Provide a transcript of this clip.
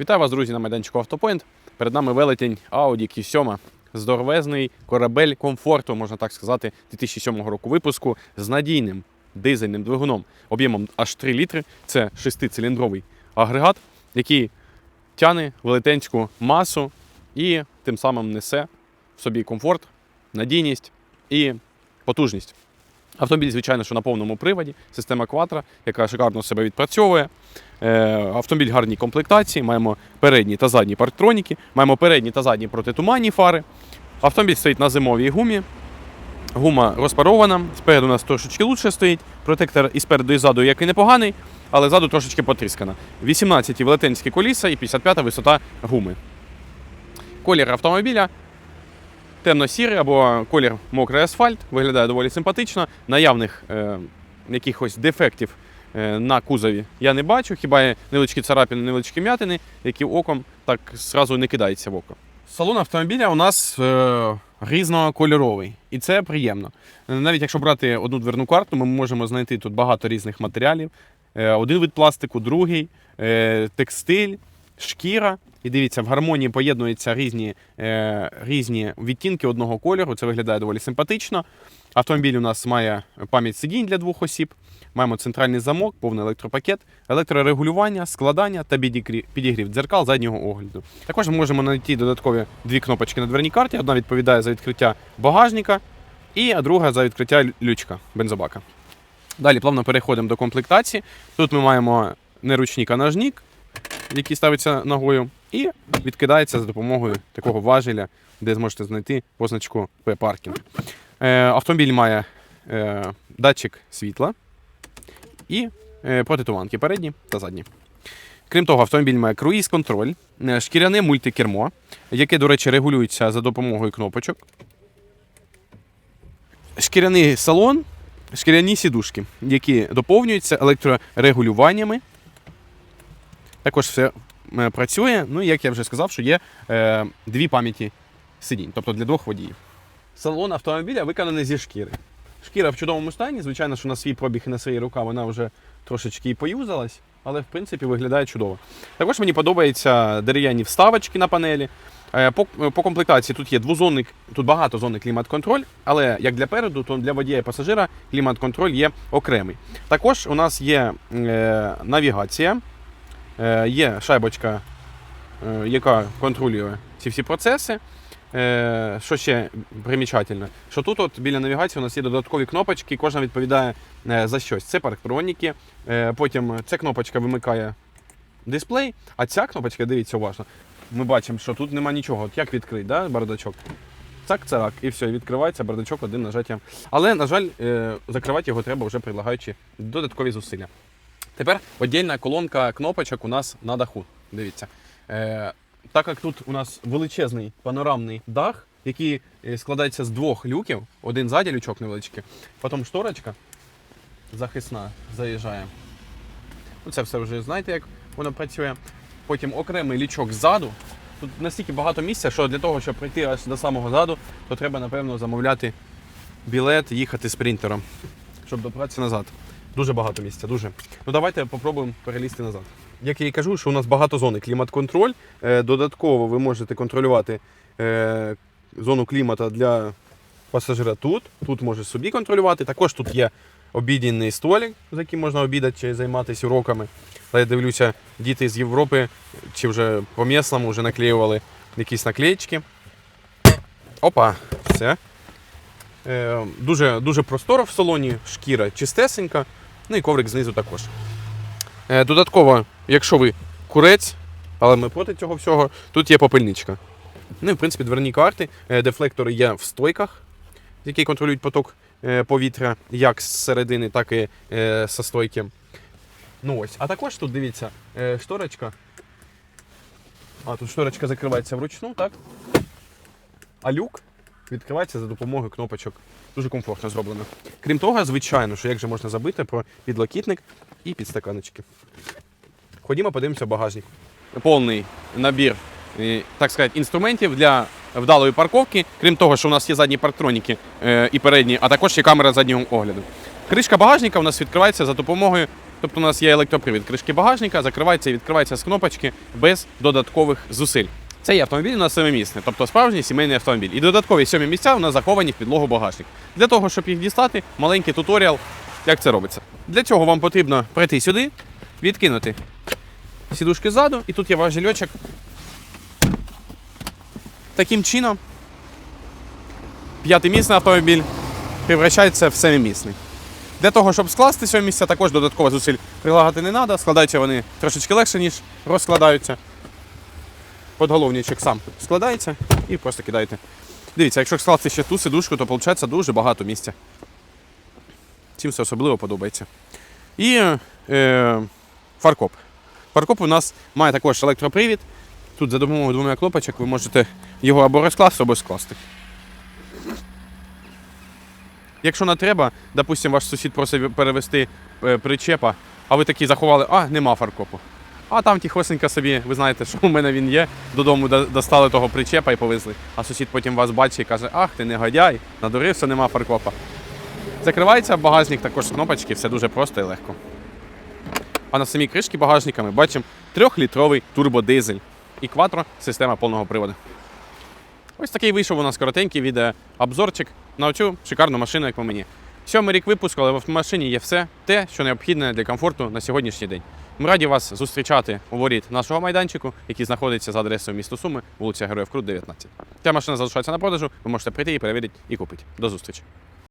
Вітаю вас, друзі, на майданчику Автопоінт. Перед нами велетень Audi Q7. Здоровезний корабель комфорту, можна так сказати, 2007 року випуску з надійним дизельним двигуном об'ємом аж 3 літри. Це шестициліндровий агрегат, який тягне велетенську масу і тим самим несе в собі комфорт, надійність і потужність. Автомобіль, звичайно, що на повному приводі, система Quattro, яка шикарно себе відпрацьовує. Е, Автомобіль гарній комплектації, маємо передні та задні парктроніки, маємо передні та задні протитуманні фари. Автомобіль стоїть на зимовій гумі. Гума розпарована, спереду у нас трошечки лучше стоїть. Протектор і спереду, і ззаду і непоганий, але ззаду трошечки потріскана. 18 велетенські коліса і 55 висота гуми. Колір автомобіля темно-сірий або колір мокрий асфальт, виглядає доволі симпатично. Наявних е, якихось дефектів е, на кузові я не бачу, хіба є невеличкі царапини, невеличкі м'ятини, які оком так зразу не кидаються в око. Салон автомобіля у нас е, різнокольоровий, і це приємно. Навіть якщо брати одну дверну карту, ми можемо знайти тут багато різних матеріалів. Е, один вид пластику, другий, е, текстиль, шкіра. І дивіться, в гармонії поєднуються різні, е, різні відтінки одного кольору. Це виглядає доволі симпатично. Автомобіль у нас має пам'ять сидінь для двох осіб. Маємо центральний замок, повний електропакет, електрорегулювання, складання та підігрів, дзеркал заднього огляду. Також ми можемо знайти додаткові дві кнопочки на дверній карті. Одна відповідає за відкриття багажника, і друга за відкриття лючка бензобака. Далі плавно переходимо до комплектації. Тут ми маємо не ручник, який ставиться ногою, і відкидається за допомогою такого важеля, де зможете знайти позначку P-паркінг. Е, автомобіль має е, датчик світла і е, протитуманки передні та задні. Крім того, автомобіль має круїз-контроль, шкіряне мультикермо, яке, до речі, регулюється за допомогою кнопочок. Шкіряний салон, шкіряні сідушки, які доповнюються електрорегулюваннями. Також все працює. Ну і як я вже сказав, що є е, дві пам'яті сидінь, тобто для двох водіїв. Салон автомобіля виконаний зі шкіри. Шкіра в чудовому стані. Звичайно, що на свій пробіг і на свої рука вона вже трошечки поюзалась, але в принципі виглядає чудово. Також мені подобаються дерев'яні вставочки на панелі. Е, По, по комплектації тут є двозонний, тут багато зонний клімат-контроль, але як для переду, то для водія і пасажира клімат-контроль є окремий. Також у нас є е, навігація, е, є шайбочка, е, яка контролює ці всі процеси. Е, що ще примічательно, що тут от біля навігації у нас є додаткові кнопочки, кожна відповідає е, за щось. Це парктроніки, е, потім ця кнопочка вимикає дисплей, а ця кнопочка, дивіться уважно, ми бачимо, що тут нема нічого. От як відкрити, да, бардачок? Цак, цак, і все, відкривається бардачок одним нажаттям. Але, на жаль, е, закривати його треба вже прилагаючи додаткові зусилля. Тепер віддільна колонка кнопочок у нас на даху. Дивіться. Е, так як тут у нас величезний панорамний дах, який е, складається з двох люків, один ззаді лючок невеличкий, потім шторочка захисна заїжджає. Ну, Це все вже знаєте, як воно працює. Потім окремий лічок ззаду. Тут настільки багато місця, що для того, щоб прийти аж до самого ззаду, то треба, напевно, замовляти білет, їхати спринтером, щоб добратися назад. Дуже багато місця, дуже. Ну давайте попробуємо перелізти назад. Як я і кажу, що у нас багато зони. Клімат-контроль. Е, Додатково ви можете контролювати е, зону клімата для пасажира тут. Тут може собі контролювати. Також тут є обідінний столик, за яким можна обідати чи займатися уроками. Але я дивлюся, діти з Європи чи вже по місному вже наклеювали якісь наклеїчки. Опа, все. Е, дуже, дуже просторо в салоні, шкіра чистесенька, ну і коврик знизу також. Е, додатково, якщо ви курець, але ми проти цього всього, тут є попельничка. Ну в принципі дверні карти, е, дефлектори є в стойках, які контролюють поток повітря як з середини, так і зі стойки. Ну ось. А також тут дивіться, шторочка. А, тут шторочка закривається вручну, так? А люк відкривається за допомогою кнопочок. Дуже комфортно зроблено. Крім того, звичайно, що як же можна забити про підлокітник і підстаканочки. Ходімо, подивимося багажник. Повний набір, е, так сказати, інструментів для вдалої парковки. Крім того, що у нас є задні парктроніки е, і передні, а також є камера заднього огляду. Кришка багажника у нас відкривається за допомогою Тобто у нас є електропривід кришки багажника, закривається і відкривається з кнопочки без додаткових зусиль. Цей автомобіль у нас семимісний, тобто справжній сімейний автомобіль. І додаткові сьомі місця у нас заховані в підлогу багажник. Для того, щоб їх дістати, маленький туторіал, як це робиться. Для цього вам потрібно прийти сюди, відкинути сідушки ззаду, і тут є ваш жильочок. Таким чином, п'ятимісний автомобіль превращається в семимісний. Для того, щоб скласти сьомі місця, також додатково зусиль прилагати не треба. Складаються вони трошечки легше, ніж розкладаються. Подголовничок сам складається і просто кидаєте. Дивіться, якщо скласти ще ту сидушку, то виходить дуже багато місця. Цим це особливо подобається. І е, фаркоп. Фаркоп у нас має також електропривід. Тут за допомогою двома кнопочок ви можете його або розкласти, або скласти. Якщо не треба, допустимо, ваш сусід просить перевести е, причепа, а ви такі заховали, а нема фаркопу. А там тихосенько собі, ви знаєте, що у мене він є. Додому достали того причепа і повезли. А сусід потім вас бачить і каже, ах, ти негодяй, надурився, нема фаркопа. Закривається багажник також з кнопочки, все дуже просто і легко. А на самій кришці багажника ми бачимо 3-літровий турбодизель і кватро система повного приводу. Ось такий вийшов у нас коротенький відеообзорчик на цю шикарну машину, як по мені. Сьомий рік випуску, але в машині є все те, що необхідне для комфорту на сьогоднішній день. Ми раді вас зустрічати у воріт нашого майданчику, який знаходиться за адресою місто Суми, вулиця Героїв Крут, 19. Ця машина залишається на продажу, ви можете прийти і перевірити і купити. До зустрічі!